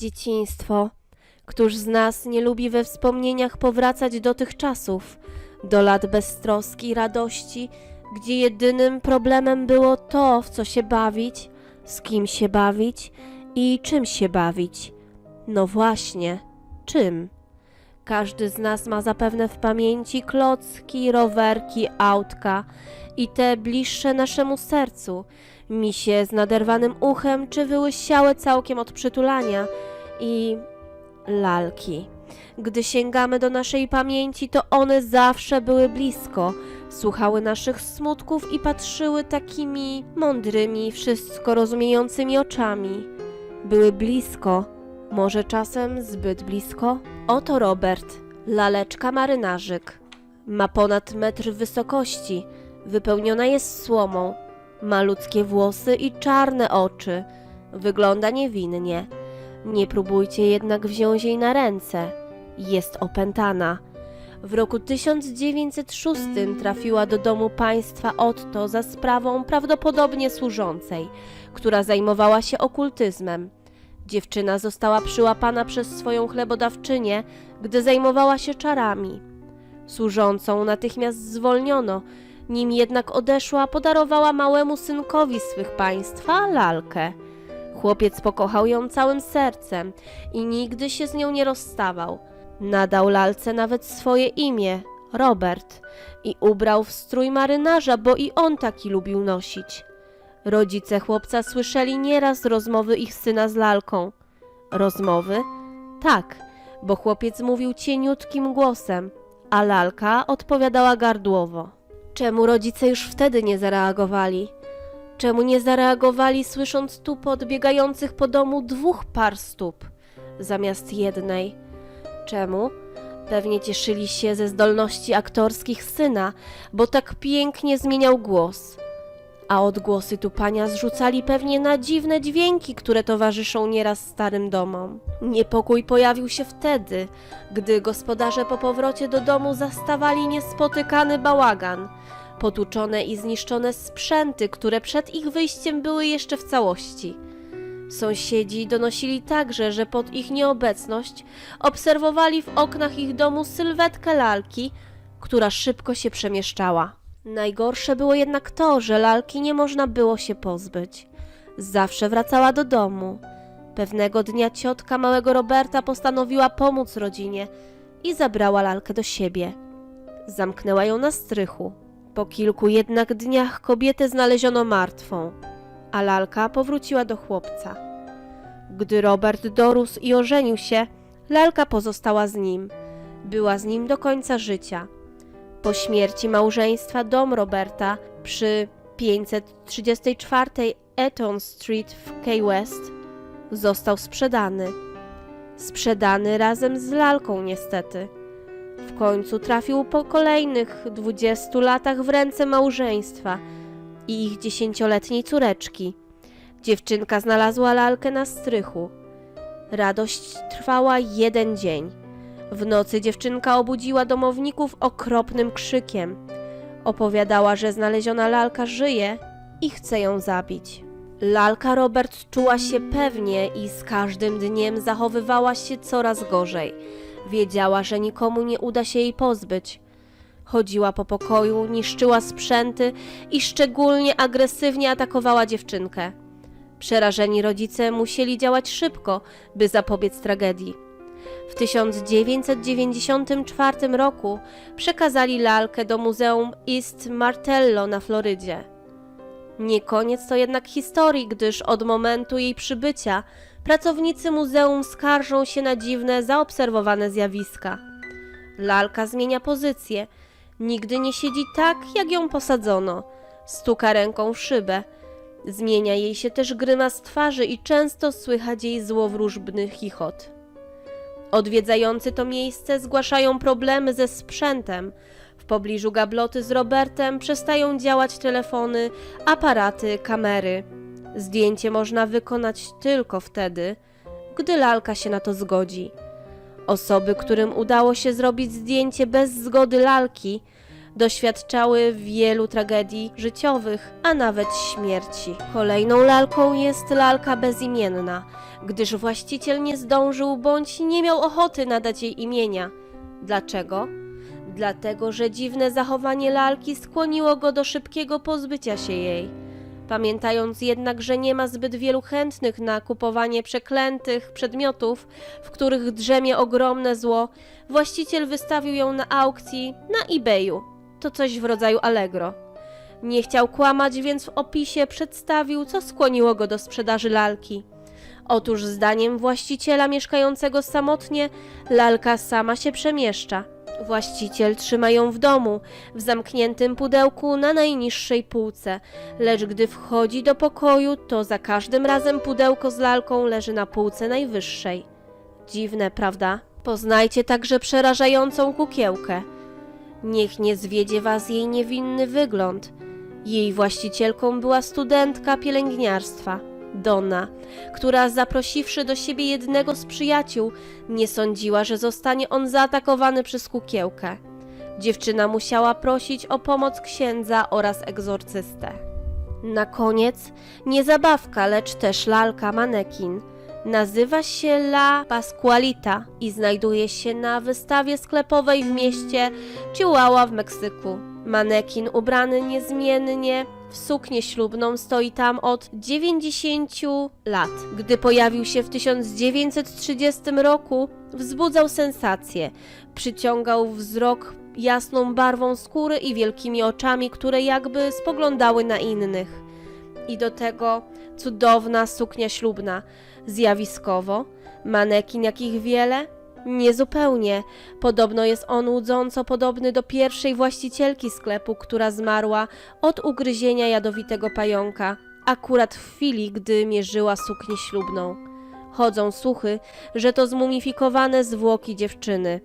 Dzieciństwo. Któż z nas nie lubi we wspomnieniach powracać do tych czasów, do lat beztroski i radości, gdzie jedynym problemem było to, w co się bawić, z kim się bawić i czym się bawić. No właśnie, czym? Każdy z nas ma zapewne w pamięci klocki, rowerki, autka i te bliższe naszemu sercu, misie z naderwanym uchem czy wyłysiałe całkiem od przytulania i lalki. Gdy sięgamy do naszej pamięci, to one zawsze były blisko, słuchały naszych smutków i patrzyły takimi mądrymi, wszystko rozumiejącymi oczami. Były blisko, może czasem zbyt blisko. Oto Robert, laleczka marynarzyk. Ma ponad metr wysokości, wypełniona jest słomą. Ma ludzkie włosy i czarne oczy. Wygląda niewinnie. Nie próbujcie jednak wziąć jej na ręce. Jest opętana. W roku 1906 trafiła do domu państwa Otto za sprawą prawdopodobnie służącej, która zajmowała się okultyzmem. Dziewczyna została przyłapana przez swoją chlebodawczynię, gdy zajmowała się czarami. Służącą natychmiast zwolniono, nim jednak odeszła, podarowała małemu synkowi swych państwa lalkę. Chłopiec pokochał ją całym sercem i nigdy się z nią nie rozstawał. Nadał lalce nawet swoje imię Robert i ubrał w strój marynarza, bo i on taki lubił nosić. Rodzice chłopca słyszeli nieraz rozmowy ich syna z lalką. Rozmowy? Tak, bo chłopiec mówił cieniutkim głosem, a lalka odpowiadała gardłowo. Czemu rodzice już wtedy nie zareagowali? Czemu nie zareagowali, słysząc tupot biegających po domu dwóch par stóp zamiast jednej? Czemu? Pewnie cieszyli się ze zdolności aktorskich syna, bo tak pięknie zmieniał głos. A odgłosy tupania zrzucali pewnie na dziwne dźwięki, które towarzyszą nieraz starym domom. Niepokój pojawił się wtedy, gdy gospodarze po powrocie do domu zastawali niespotykany bałagan – potłuczone i zniszczone sprzęty, które przed ich wyjściem były jeszcze w całości. Sąsiedzi donosili także, że pod ich nieobecność obserwowali w oknach ich domu sylwetkę lalki, która szybko się przemieszczała. Najgorsze było jednak to, że lalki nie można było się pozbyć. Zawsze wracała do domu. Pewnego dnia ciotka małego Roberta postanowiła pomóc rodzinie i zabrała lalkę do siebie. Zamknęła ją na strychu. Po kilku jednak dniach kobietę znaleziono martwą, a lalka powróciła do chłopca. Gdy Robert dorósł i ożenił się, lalka pozostała z nim. Była z nim do końca życia. Po śmierci małżeństwa dom Roberta przy 534 Eton Street w Key West został sprzedany. Sprzedany razem z lalką niestety. W końcu trafił po kolejnych 20 latach w ręce małżeństwa i ich dziesięcioletniej córeczki. Dziewczynka znalazła lalkę na strychu. Radość trwała jeden dzień. W nocy dziewczynka obudziła domowników okropnym krzykiem. Opowiadała, że znaleziona lalka żyje i chce ją zabić. Lalka Robert czuła się pewnie i z każdym dniem zachowywała się coraz gorzej. Wiedziała, że nikomu nie uda się jej pozbyć. Chodziła po pokoju, niszczyła sprzęty i szczególnie agresywnie atakowała dziewczynkę. Przerażeni rodzice musieli działać szybko, by zapobiec tragedii. W 1994 roku przekazali lalkę do Muzeum East Martello na Florydzie. Nie koniec to jednak historii, gdyż od momentu jej przybycia pracownicy muzeum skarżą się na dziwne, zaobserwowane zjawiska. Lalka zmienia pozycję, nigdy nie siedzi tak, jak ją posadzono. Stuka ręką w szybę. Zmienia jej się też grymas twarzy i często słychać jej złowróżbny chichot. Odwiedzający to miejsce zgłaszają problemy ze sprzętem. W pobliżu gabloty z Robertem przestają działać telefony, aparaty, kamery. Zdjęcie można wykonać tylko wtedy, gdy lalka się na to zgodzi. Osoby, którym udało się zrobić zdjęcie bez zgody lalki, Doświadczały wielu tragedii życiowych, a nawet śmierci. Kolejną lalką jest lalka bezimienna, gdyż właściciel nie zdążył bądź nie miał ochoty nadać jej imienia. Dlaczego? Dlatego, że dziwne zachowanie lalki skłoniło go do szybkiego pozbycia się jej. Pamiętając jednak, że nie ma zbyt wielu chętnych na kupowanie przeklętych przedmiotów, w których drzemie ogromne zło, właściciel wystawił ją na aukcji na eBayu. To coś w rodzaju Allegro. Nie chciał kłamać, więc w opisie przedstawił, co skłoniło go do sprzedaży lalki. Otóż zdaniem właściciela mieszkającego samotnie, lalka sama się przemieszcza. Właściciel trzyma ją w domu, w zamkniętym pudełku na najniższej półce, lecz gdy wchodzi do pokoju, to za każdym razem pudełko z lalką leży na półce najwyższej. Dziwne, prawda? Poznajcie także przerażającą kukiełkę. Niech nie zwiedzie was jej niewinny wygląd. Jej właścicielką była studentka pielęgniarstwa, Donna, która zaprosiwszy do siebie jednego z przyjaciół, nie sądziła, że zostanie on zaatakowany przez kukiełkę. Dziewczyna musiała prosić o pomoc księdza oraz egzorcystę. Na koniec nie zabawka, lecz też lalka manekin. Nazywa się La Pascualita i znajduje się na wystawie sklepowej w mieście Chihuahua w Meksyku. Manekin ubrany niezmiennie w suknię ślubną stoi tam od 90 lat. Gdy pojawił się w 1930 roku, wzbudzał sensację. Przyciągał wzrok jasną barwą skóry i wielkimi oczami, które jakby spoglądały na innych. I do tego cudowna suknia ślubna. Zjawiskowo, manekin jakich wiele? Niezupełnie. Podobno jest on łudząco podobny do pierwszej właścicielki sklepu, która zmarła od ugryzienia jadowitego pająka, akurat w chwili, gdy mierzyła suknię ślubną. Chodzą słuchy, że to zmumifikowane zwłoki dziewczyny.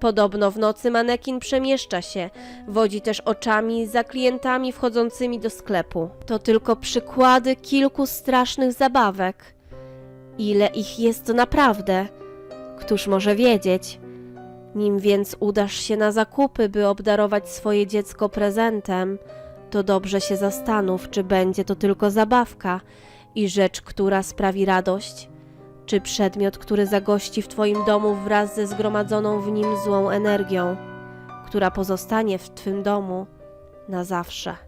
Podobno w nocy manekin przemieszcza się, wodzi też oczami za klientami wchodzącymi do sklepu. To tylko przykłady kilku strasznych zabawek. Ile ich jest naprawdę? Któż może wiedzieć? Nim więc udasz się na zakupy, by obdarować swoje dziecko prezentem, to dobrze się zastanów, czy będzie to tylko zabawka i rzecz, która sprawi radość, czy przedmiot, który zagości w Twoim domu wraz ze zgromadzoną w nim złą energią, która pozostanie w Twym domu na zawsze.